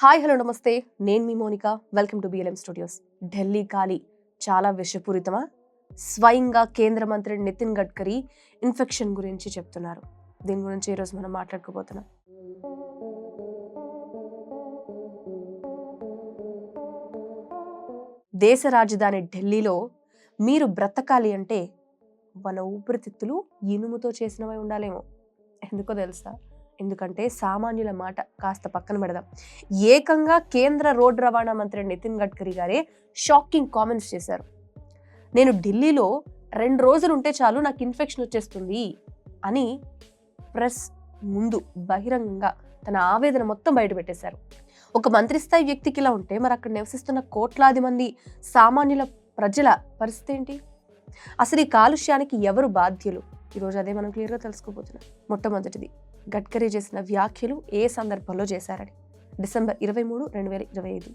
Hi hello namaste. నేను మీ Monika. Welcome to BLM studios Delhi ఖాళీ చాలా విషపూరితమా? స్వయంగా కేంద్ర మంత్రి నితిన్ గడ్కరీ ఇన్ఫెక్షన్ గురించి చెప్తున్నారు. దీని గురించి ఈరోజు మనం మాట్లాడుకోబోతున్నాం. దేశ రాజధాని ఢిల్లీలో మీరు బ్రతకాలి అంటే మన ఊపిరితిత్తులు ఇనుముతో చేసినవై ఉండాలేమో. ఎందుకో తెలుసా? ఎందుకంటే సామాన్యుల మాట కాస్త పక్కన పెడదాం. ఏకంగా కేంద్ర రోడ్డు రవాణా మంత్రి నితిన్ గడ్కరీ గారే షాకింగ్ కామెంట్స్ చేశారు. నేను ఢిల్లీలో రెండు రోజులు ఉంటే చాలు నాకు ఇన్ఫెక్షన్ వచ్చేస్తుంది అని ప్రెస్ ముందు బహిరంగంగా తన ఆవేదన మొత్తం బయట పెట్టేశారు. ఒక మంత్రి స్థాయి వ్యక్తికి ఇలా ఉంటే మరి అక్కడ నివసిస్తున్న కోట్లాది మంది సామాన్యుల ప్రజల పరిస్థితి ఏంటి? అసలు ఈ కాలుష్యానికి ఎవరు బాధ్యులు? ఈరోజు అదే మనం క్లియర్గా తెలుసుకోబోతున్నాం. మొట్టమొదటిది గడ్కరీ చేసిన వ్యాఖ్యలు ఏ సందర్భంలో చేశారని? డిసెంబర్ ఇరవై మూడు రెండు వేల ఇరవై ఐదు.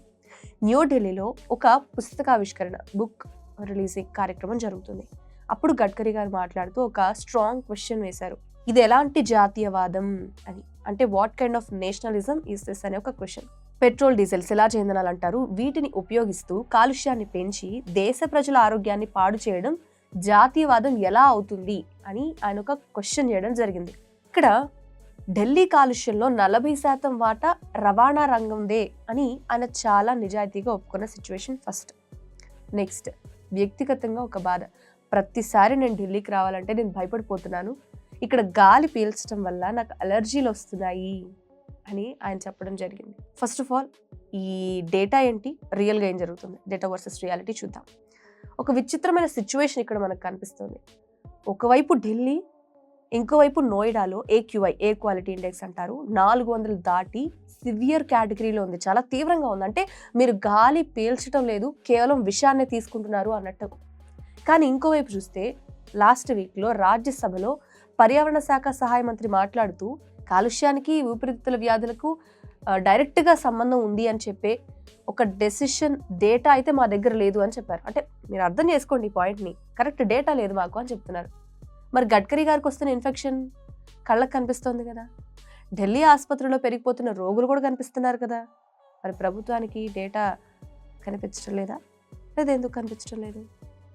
న్యూఢిల్లీలో ఒక పుస్తకావిష్కరణ బుక్ రిలీజింగ్ కార్యక్రమం జరుగుతుంది. అప్పుడు గడ్కరీ గారు మాట్లాడుతూ ఒక స్ట్రాంగ్ క్వశ్చన్ వేశారు. ఇది ఎలాంటి జాతీయవాదం అని? అంటే what kind of nationalism is this అనే ఒక క్వశ్చన్. పెట్రోల్ డీజిల్ శిలాజ ఇంధనాలు అంటారు. వీటిని ఉపయోగిస్తూ కాలుష్యాన్ని పెంచి దేశ ప్రజల ఆరోగ్యాన్ని పాడు చేయడం జాతీయవాదం ఎలా అవుతుంది అని ఆయన ఒక క్వశ్చన్ చేయడం జరిగింది. ఇక్కడ ఢిల్లీ కాలుష్యంలో నలభై శాతం వాటా రవాణా రంగందే అని ఆయన చాలా నిజాయితీగా ఒప్పుకున్న సిచ్యువేషన్ ఫస్ట్. నెక్స్ట్ వ్యక్తిగతంగా ఒక బాధ. ప్రతిసారి నేను ఢిల్లీకి రావాలంటే నేను భయపడిపోతున్నాను. ఇక్కడ గాలి పీల్చడం వల్ల నాకు అలర్జీలు వస్తున్నాయి అని ఆయన చెప్పడం జరిగింది. ఫస్ట్ ఆఫ్ ఆల్ ఈ డేటా ఏంటి? రియల్గా ఏం జరుగుతుంది? డేటా వర్సెస్ రియాలిటీ చూద్దాం. ఒక విచిత్రమైన సిచ్యువేషన్ ఇక్కడ మనకు కనిపిస్తుంది. ఒకవైపు ఢిల్లీ ఇంకోవైపు నోయిడాలో ఏక్యూఐ ఎయిర్ క్వాలిటీ ఇండెక్స్ అంటారు. నాలుగు వందలు దాటి సివియర్ కేటగిరీలో ఉంది. చాలా తీవ్రంగా ఉంది. అంటే మీరు గాలి పీల్చడం లేదు కేవలం విషయాన్ని తీసుకుంటున్నారు అన్నట్టు. కానీ ఇంకోవైపు చూస్తే లాస్ట్ వీక్లో రాజ్యసభలో పర్యావరణ శాఖ సహాయ మంత్రి మాట్లాడుతూ కాలుష్యానికి ఊపిరితిత్తుల వ్యాధులకు డైరెక్ట్గా సంబంధం ఉంది అని చెప్పే ఒక డెసిషన్ డేటా అయితే మా దగ్గర లేదు అని చెప్పారు. అంటే మీరు అర్థం చేసుకోండి ఈ పాయింట్ని. కరెక్ట్ డేటా లేదు మాకు అని చెప్తున్నారు. మరి గడ్కరీ గారికి వస్తున్న ఇన్ఫెక్షన్ కళ్ళకు కనిపిస్తోంది కదా. ఢిల్లీ ఆసుపత్రిలో పెరిగిపోతున్న రోగులు కూడా కనిపిస్తున్నారు కదా. మరి ప్రభుత్వానికి డేటా కనిపించడం లేదా? లేదా ఎందుకు కనిపించడం లేదు?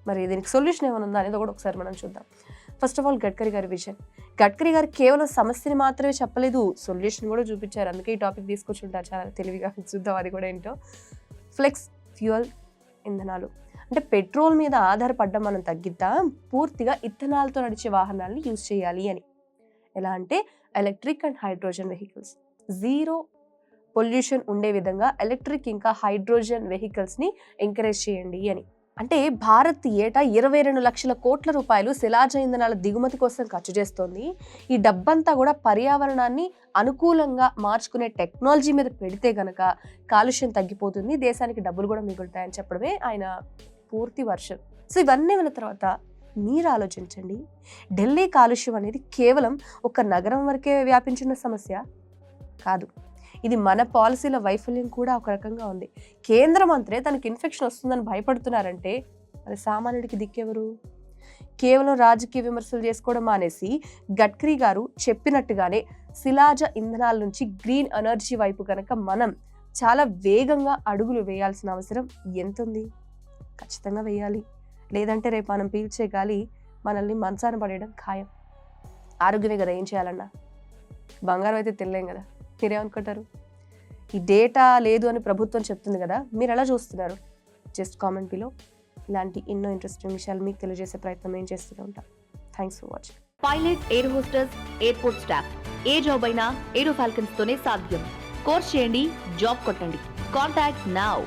మరి దీనికి సొల్యూషన్ ఏమైనా ఉందా అనేది కూడా ఒకసారి మనం చూద్దాం. ఫస్ట్ ఆఫ్ ఆల్ గడ్కరీ గారి విజన్ గడ్కరీ గారు కేవలం సమస్యని మాత్రమే చెప్పలేదు సొల్యూషన్ కూడా చూపించారు. అందుకే ఈ టాపిక్ తీసుకొచ్చి ఉంటారు చాలా తెలివిగా. చూద్దాం అది కూడా ఏంటో. ఫ్లెక్స్ ఫ్యూయల్ ఇంధనాలు. అంటే పెట్రోల్ మీద ఆధారపడ్డం మనం తగ్గిద్దాం? పూర్తిగా ఇథనాల్తో నడిచే వాహనాలను యూజ్ చేయాలి అని. ఎలా అంటే electric and hydrogen vehicles. Zero pollution ఉండే విధంగా ఎలక్ట్రిక్ ఇంకా హైడ్రోజన్ వెహికల్స్ని ఎంకరేజ్ చేయండి అని. అంటే భారత్ ఏటా ఇరవై రెండు లక్షల కోట్ల రూపాయలు శిలాజ ఇంధనాల దిగుమతి కోసం ఖర్చు చేస్తోంది. ఈ డబ్బంతా కూడా పర్యావరణాన్ని అనుకూలంగా మార్చుకునే టెక్నాలజీ మీద పెడితే గనక కాలుష్యం తగ్గిపోతుంది. దేశానికి డబ్బులు కూడా మిగులుతాయని చెప్పడమే ఆయన పూర్తి వర్షం. సో ఇవన్నీ విన్న తర్వాత మీరు ఆలోచించండి. ఢిల్లీ కాలుష్యం అనేది కేవలం ఒక నగరం వరకే వ్యాపించిన సమస్య కాదు. ఇది మన పాలసీల వైఫల్యం కూడా ఒక రకంగా ఉంది. కేంద్ర మంత్రే తనకి ఇన్ఫెక్షన్ వస్తుందని భయపడుతున్నారంటే మరి సామాన్యుడికి దిక్కెవరు? కేవలం రాజకీయ విమర్శలు చేసుకోవడం మానేసి గడ్కరీ గారు చెప్పినట్టుగానే శిలాజ ఇంధనాల నుంచి గ్రీన్ ఎనర్జీ వైపు కనుక మనం చాలా వేగంగా అడుగులు వేయాల్సిన అవసరం ఎంత ఉంది ఖచ్చితంగా వేయాలి. లేదంటే రేపు మనం పీల్చే గాలి మనల్ని మనసాన పడేయడం ఖాయం. ఆరోగ్యమే కదా ఏం చేయాలన్నా. బంగారం అయితే తినలేం కదా. మీరేమనుకుంటారు ఈ డేటా లేదు అని ప్రభుత్వం చెప్తుంది కదా మీరు ఎలా చూస్తున్నారు? Just comment below. ఇలాంటి ఎన్నో ఇంట్రెస్టింగ్ విషయాలు మీకు తెలియజేసే ప్రయత్నం ఏం చేస్తూనే ఉంటాం. Thanks for watching. Pilot air hostesses airport staff. A job అయినా ఏరో ఫాల్కన్స్ తోనే సాధ్యం. కోర్స్ చేయండి జాబ్ కొట్టండి. Contact now.